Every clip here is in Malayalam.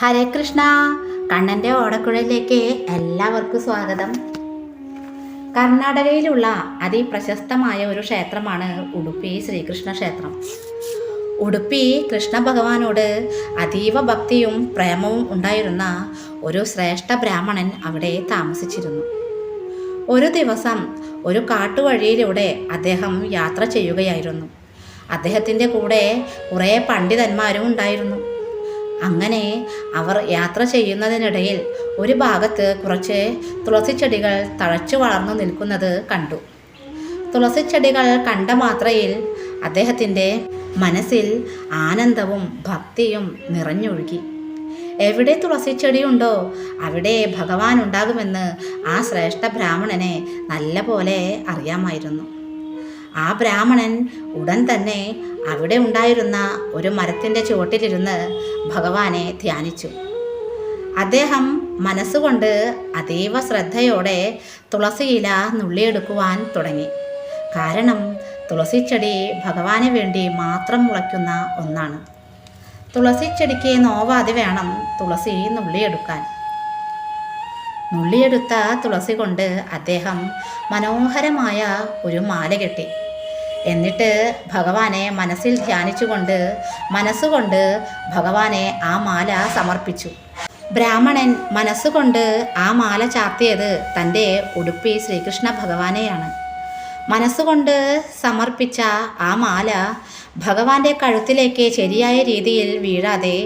ഹരേ കൃഷ്ണ. കണ്ണന്റെ ഓടക്കുഴലിലേക്ക് എല്ലാവർക്കും സ്വാഗതം. കർണാടകയിലുള്ള അതിപ്രശസ്തമായ ഒരു ക്ഷേത്രമാണ് ഉടുപ്പി ശ്രീകൃഷ്ണ ക്ഷേത്രം. ഉടുപ്പി കൃഷ്ണ ഭഗവാനോട് അതീവ ഭക്തിയും പ്രേമവും ഉണ്ടായിരുന്ന ഒരു ശ്രേഷ്ഠ ബ്രാഹ്മണൻ അവിടെ താമസിച്ചിരുന്നു. ഒരു ദിവസം ഒരു കാട്ടുവഴിയിലൂടെ അദ്ദേഹം യാത്ര ചെയ്യുകയായിരുന്നു. അദ്ദേഹത്തിന്റെ കൂടെ കുറേ പണ്ഡിതന്മാരും ഉണ്ടായിരുന്നു. അങ്ങനെ അവർ യാത്ര ചെയ്യുന്നതിനിടയിൽ ഒരു ഭാഗത്ത് കുറച്ച് തുളസിച്ചെടികൾ തഴച്ചു വളർന്നു നിൽക്കുന്നത് കണ്ടു. തുളസിച്ചെടികൾ കണ്ട മാത്രയിൽ അദ്ദേഹത്തിന്റെ മനസ്സിൽ ആനന്ദവും ഭക്തിയും നിറഞ്ഞൊഴുകി. എവിടെ തുളസിച്ചെടിയുണ്ടോ അവിടെ ഭഗവാൻ ഉണ്ടാകുമെന്ന് ആ ശ്രേഷ്ഠ ബ്രാഹ്മണനെ നല്ലപോലെ അറിയാമായിരുന്നു. ആ ബ്രാഹ്മണൻ ഉടൻ തന്നെ അവിടെ ഉണ്ടായിരുന്ന ഒരു മരത്തിന്റെ ചുവട്ടിലിരുന്ന് ഭഗവാനെ ധ്യാനിച്ചു. അദ്ദേഹം മനസ്സുകൊണ്ട് അതീവ ശ്രദ്ധയോടെ തുളസിയില നുള്ളിയെടുക്കുവാൻ തുടങ്ങി. കാരണം തുളസിച്ചെടി ഭഗവാന് വേണ്ടി മാത്രം മുളയ്ക്കുന്ന ഒന്നാണ്. തുളസിച്ചെടിക്ക് നോവാതെ വേണം തുളസി നുള്ളിയെടുക്കാൻ. നുള്ളിയെടുത്ത തുളസി കൊണ്ട് അദ്ദേഹം മനോഹരമായ ഒരു മാല കെട്ടി. എന്നിട്ട് ഭഗവാനെ മനസ്സിൽ ധ്യാനിച്ചുകൊണ്ട് മനസ്സുകൊണ്ട് ഭഗവാനെ ആ മാല സമർപ്പിച്ചു. ബ്രാഹ്മണൻ മനസ്സുകൊണ്ട് ആ മാല ചാർത്തിയത് തന്റെ ഉടുപ്പി ശ്രീകൃഷ്ണ ഭഗവാനെയാണ്. മനസ്സുകൊണ്ട് സമർപ്പിച്ച ആ മാല ഭഗവാന്റെ കഴുത്തിലേക്ക് ശരിയായ രീതിയിൽ വീഴാതെ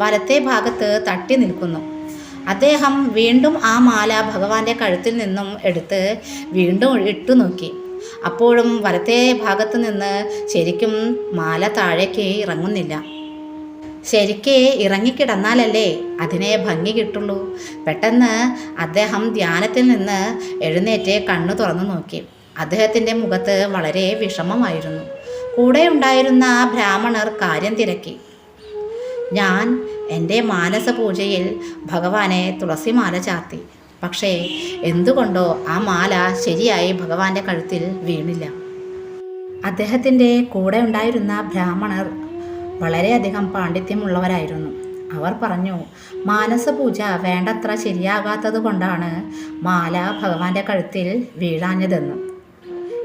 വലത്തെ ഭാഗത്ത് തട്ടി നിൽക്കുന്നു. അദ്ദേഹം വീണ്ടും ആ മാല ഭഗവാന്റെ കഴുത്തിൽ നിന്നും എടുത്ത് വീണ്ടും ഇട്ടു നോക്കി അപ്പോഴും വലത്തെ ഭാഗത്ത് നിന്ന് ശരിക്കും മാല താഴേക്ക് ഇറങ്ങുന്നില്ല. ശരിക്ക് ഇറങ്ങിക്കിടന്നാലല്ലേ അതിനെ ഭംഗി കിട്ടുള്ളൂ? പെട്ടെന്ന് അദ്ദേഹം ധ്യാനത്തിൽ നിന്ന് എഴുന്നേറ്റ് കണ്ണു തുറന്നു നോക്കി. അദ്ദേഹത്തിന്റെ മുഖത്ത് വളരെ വിഷമമായിരുന്നു. കൂടെ ഉണ്ടായിരുന്ന ആ ബ്രാഹ്മണർ കാര്യം തിരക്കി. ഞാൻ എന്റെ മാനസ പൂജയിൽ ഭഗവാനെ തുളസിമാല ചാർത്തി. പക്ഷേ എന്തുകൊണ്ടോ ആ മാല ശരിയായി ഭഗവാന്റെ കഴുത്തിൽ വീണില്ല. അദ്ദേഹത്തിന്റെ കൂടെ ഉണ്ടായിരുന്ന ബ്രാഹ്മണർ വളരെയധികം പാണ്ഡിത്യമുള്ളവരായിരുന്നു. അവർ പറഞ്ഞു മാനസപൂജ വേണ്ടത്ര ശരിയാകാത്തത് കൊണ്ടാണ് മാല ഭഗവാന്റെ കഴുത്തിൽ വീഴാഞ്ഞതെന്ന്.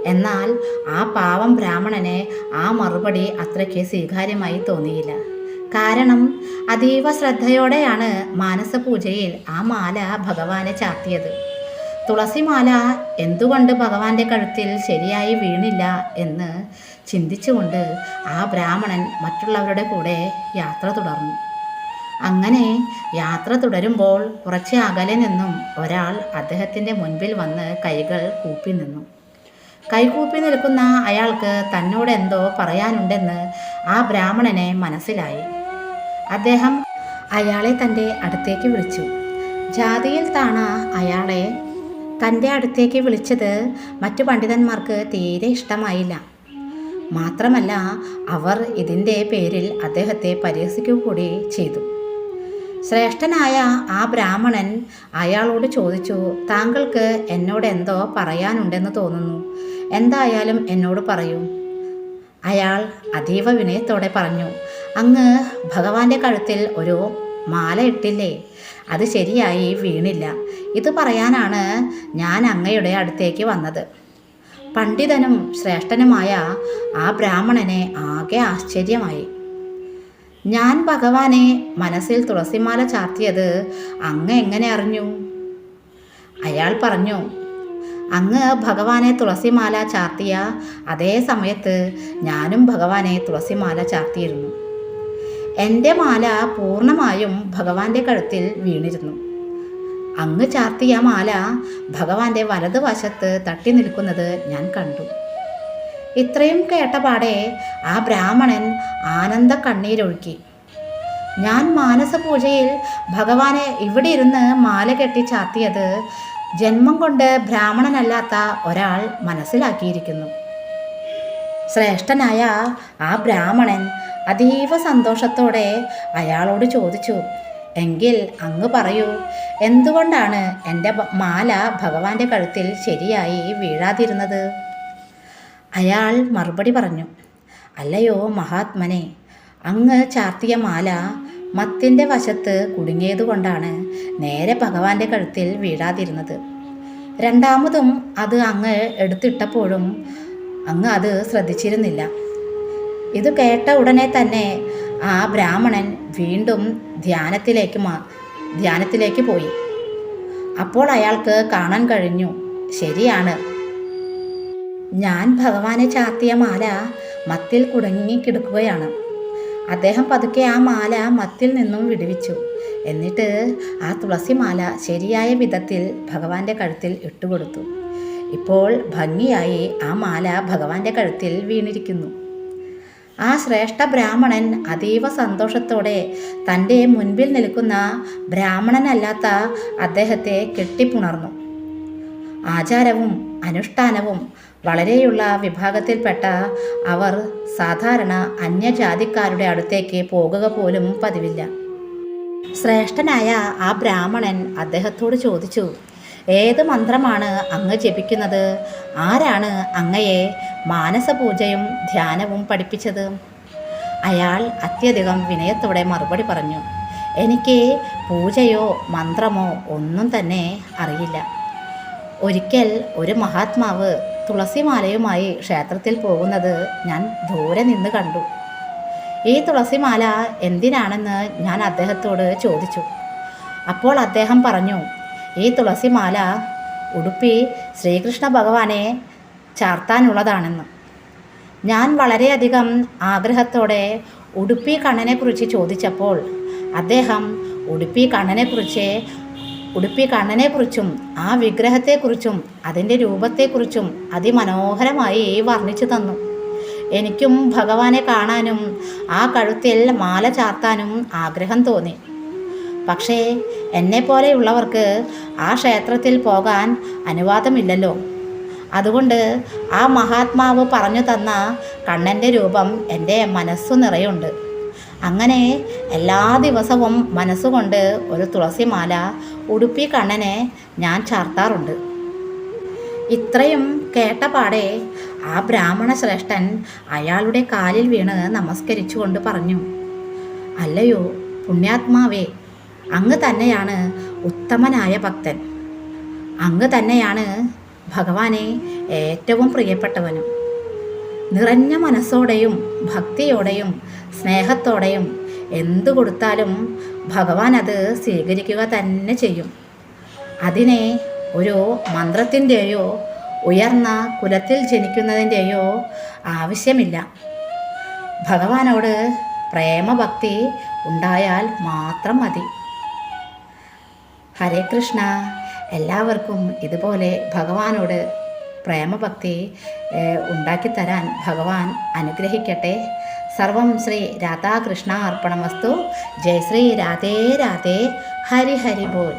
എന്നാൽ ആ പാവം ബ്രാഹ്മണനെ ആ മറുപടി അത്രയ്ക്ക് സ്വീകാര്യമായി തോന്നിയില്ല. കാരണം അതീവ ശ്രദ്ധയോടെയാണ് മാനസപൂജയിൽ ആ മാല ഭഗവാനെ ചാർത്തിയത് തുളസിമാല എന്തുകൊണ്ട് ഭഗവാന്റെ കഴുത്തിൽ ശരിയായി വീണില്ല എന്ന് ചിന്തിച്ചുകൊണ്ട് ആ ബ്രാഹ്മണൻ മറ്റുള്ളവരുടെ കൂടെ യാത്ര തുടർന്നു. അങ്ങനെ യാത്ര തുടരുമ്പോൾ കുറച്ച് അകലെ നിന്നും ഒരാൾ അദ്ദേഹത്തിന്റെ മുൻപിൽ വന്ന് കൈകൾ കൂപ്പി നിന്നു. കൈകൂപ്പി നിൽക്കുന്ന അയാൾക്ക് തന്നോട് എന്തോ പറയാനുണ്ടെന്ന് ആ ബ്രാഹ്മണനെ മനസ്സിലായി. അദ്ദേഹം അയാളെ തന്റെ അടുത്തേക്ക് വിളിച്ചു. ജാതിയിൽ താണ അയാളെ തന്റെ അടുത്തേക്ക് വിളിച്ചത് മറ്റു പണ്ഡിതന്മാർക്ക് തീരെ ഇഷ്ടമായില്ല. മാത്രമല്ല അവർ ഇതിന്റെ പേരിൽ അദ്ദേഹത്തെ പരിഹസിക്കുക കൂടി ചെയ്തു. ശ്രേഷ്ഠനായ ആ ബ്രാഹ്മണൻ അയാളോട് ചോദിച്ചു താങ്കൾക്ക് എന്നോട് എന്തോ പറയാനുണ്ടെന്ന് തോന്നുന്നു. എന്തായാലും എന്നോട് പറയൂ. അയാൾ അതീവ വിനയത്തോടെ പറഞ്ഞു അങ്ങ് ഭഗവാന്റെ കഴുത്തിൽ ഒരു മാല ഇട്ടില്ലേ? അത് ശരിയായി വീണില്ല. ഇത് പറയാനാണ് ഞാൻ അങ്ങയുടെ അടുത്തേക്ക് വന്നത്. പണ്ഡിതനും ശ്രേഷ്ഠനുമായ ആ ബ്രാഹ്മണനെ ആകെ ആശ്ചര്യമായി. ഞാൻ ഭഗവാനെ മനസ്സിൽ തുളസിമാല ചാർത്തിയത് അങ്ങ് എങ്ങനെ അറിഞ്ഞു? അയാൾ പറഞ്ഞു അങ്ങ് ഭഗവാനെ തുളസിമാല ചാർത്തിയ അതേ സമയത്ത് ഞാനും ഭഗവാനെ തുളസിമാല ചാർത്തിയിരുന്നു. എന്റെ മാല പൂർണമായും ഭഗവാന്റെ കഴുത്തിൽ വീണിരുന്നു. അങ്ങ് ചാർത്തിയ മാല ഭഗവാന്റെ വലതുവശത്ത് തട്ടി നിൽക്കുന്നത് ഞാൻ കണ്ടു. ഇത്രയും കേട്ടപാടെ ആ ബ്രാഹ്മണൻ ആനന്ദ കണ്ണീരൊഴുക്കി. ഞാൻ മാനസപൂജയിൽ ഭഗവാനെ ഇവിടെ ഇരുന്ന് മാല കെട്ടി ചാത്തിയത് ജന്മം കൊണ്ട് ബ്രാഹ്മണനല്ലാത്ത ഒരാൾ മനസ്സിലാക്കിയിരിക്കുന്നു. ശ്രേഷ്ഠനായ ആ ബ്രാഹ്മണൻ അതീവ സന്തോഷത്തോടെ അയാളോട് ചോദിച്ചു എങ്കിൽ അങ്ങ് പറയൂ എന്തുകൊണ്ടാണ് എന്റെ മാല ഭഗവാന്റെ കഴുത്തിൽ ശരിയായി വീഴാതിരുന്നത്? അയാൾ മറുപടി പറഞ്ഞു അല്ലയോ മഹാത്മനെ അങ്ങ് ചാർത്തിയ മാല മത്തിന്റെ വശത്ത് കുടുങ്ങിയതുകൊണ്ടാണ് നേരെ ഭഗവാന്റെ കഴുത്തിൽ വീഴാതിരുന്നത്. രണ്ടാമതും അത് അങ്ങ് എടുത്തിട്ടപ്പോഴും അങ്ങ് അത് ശ്രദ്ധിച്ചിരുന്നില്ല. ഇത് കേട്ട ഉടനെ തന്നെ ആ ബ്രാഹ്മണൻ വീണ്ടും ധ്യാനത്തിലേക്ക് മാ ധ്യാനത്തിലേക്ക് പോയി. അപ്പോൾ അയാൾക്ക് കാണാൻ കഴിഞ്ഞു ശരിയാണ്. ഞാൻ ഭഗവാനെ ചാത്തിയ മാല മത്തിൽ കുടുങ്ങിക്കിടക്കുകയാണ് അദ്ദേഹം പതുക്കെ ആ മാല മത്തിൽ നിന്നും വിടുവിച്ചു. എന്നിട്ട് ആ തുളസി മാല ശരിയായ വിധത്തിൽ ഭഗവാന്റെ കഴുത്തിൽ ഇട്ടുകൊടുത്തു. ഇപ്പോൾ ഭംഗിയായി ആ മാല ഭഗവാന്റെ കഴുത്തിൽ വീണിരിക്കുന്നു. ആ ശ്രേഷ്ഠ ബ്രാഹ്മണൻ അതീവ സന്തോഷത്തോടെ തന്റെ മുൻപിൽ നിൽക്കുന്ന ബ്രാഹ്മണനല്ലാത്ത അദ്ദേഹത്തെ കെട്ടിപ്പുണർന്നു. ആചാരവും അനുഷ്ഠാനവും വളരെയുള്ള വിഭാഗത്തിൽപ്പെട്ട അവർ സാധാരണ അന്യജാതിക്കാരുടെ അടുത്തേക്ക് പോകുക പോലും പതിവില്ല. ശ്രേഷ്ഠനായ ആ ബ്രാഹ്മണൻ അദ്ദേഹത്തോട് ചോദിച്ചു ഏത് മന്ത്രമാണ് അങ്ങ് ജപിക്കുന്നത്? ആരാണ് അങ്ങയെ മാനസപൂജയും ധ്യാനവും പഠിപ്പിച്ചത്? അയാൾ അത്യധികം വിനയത്തോടെ മറുപടി പറഞ്ഞു എനിക്ക് പൂജയോ മന്ത്രമോ ഒന്നും തന്നെ അറിയില്ല. ഒരിക്കൽ ഒരു മഹാത്മാവ് തുളസിമാലയുമായി ക്ഷേത്രത്തിൽ പോകുന്നത് ഞാൻ ദൂരെ നിന്ന് കണ്ടു. ഈ തുളസിമാല എന്തിനാണെന്ന് ഞാൻ അദ്ദേഹത്തോട് ചോദിച്ചു. അപ്പോൾ അദ്ദേഹം പറഞ്ഞു ഈ തുളസിമാല ഉടുപ്പി ശ്രീകൃഷ്ണ ഭഗവാനെ ചാർത്താനുള്ളതാണെന്ന്. ഞാൻ വളരെയധികം ആഗ്രഹത്തോടെ ഉടുപ്പി കണ്ണനെക്കുറിച്ച് ചോദിച്ചപ്പോൾ അദ്ദേഹം ഉടുപ്പി കണ്ണനെക്കുറിച്ച് ഉടുപ്പി കണ്ണനെക്കുറിച്ചും ആ വിഗ്രഹത്തെക്കുറിച്ചും അതിന്റെ രൂപത്തെക്കുറിച്ചും അതിമനോഹരമായി വർണിച്ചു തന്നു. എനിക്കും ഭഗവാനെ കാണാനും ആ കഴുത്തിൽ മാല ചാർത്താനും ആഗ്രഹം തോന്നി. പക്ഷേ എന്നെപ്പോലെയുള്ളവർക്ക് ആ ക്ഷേത്രത്തിൽ പോകാൻ അനുവാദമില്ലല്ലോ. അതുകൊണ്ട് ആ മഹാത്മാവ് പറഞ്ഞു തന്ന കണ്ണന്റെ രൂപം എന്റെ മനസ്സു നിറയുണ്ട്. അങ്ങനെ എല്ലാ ദിവസവും മനസ്സുകൊണ്ട് ഒരു തുളസിമാല ഉടുപ്പി കണ്ണനെ ഞാൻ ചാർത്താറുണ്ട്. ഇത്രയും കേട്ട പാടെ ആ ബ്രാഹ്മണ ശ്രേഷ്ഠൻ അയാളുടെ കാലിൽ വീണ് നമസ്കരിച്ചുകൊണ്ട് പറഞ്ഞു അല്ലയോ പുണ്യാത്മാവേ അങ്ങ് തന്നെയാണ് ഉത്തമനായ ഭക്തൻ. അങ്ങ് തന്നെയാണ് ഭഗവാനെ ഏറ്റവും പ്രിയപ്പെട്ടവനും. നിറഞ്ഞ മനസ്സോടെയും ഭക്തിയോടെയും സ്നേഹത്തോടെയും എന്തു കൊടുത്താലും ഭഗവാൻ അത് സ്വീകരിക്കുക തന്നെ ചെയ്യും. അതിനെ ഒരു മന്ത്രത്തിന്റെയോ ഉയർന്ന കുലത്തിൽ ജനിക്കുന്നതിന്റെയോ ആവശ്യമില്ല. ഭഗവാനോട് പ്രേമഭക്തി ഉണ്ടായാൽ മാത്രം മതി. ഹരേ കൃഷ്ണ. എല്ലാവർക്കും ഇതുപോലെ ഭഗവാനോട് പ്രേമഭക്തി ഉണ്ടാക്കിത്തരാൻ ഭഗവാൻ അനുഗ്രഹിക്കട്ടെ. സർവം ശ്രീ രാധാകൃഷ്ണ അർപ്പണമസ്തു ജയ ശ്രീ രാധേ രാധേ. ഹരി ഹരി ബോൽ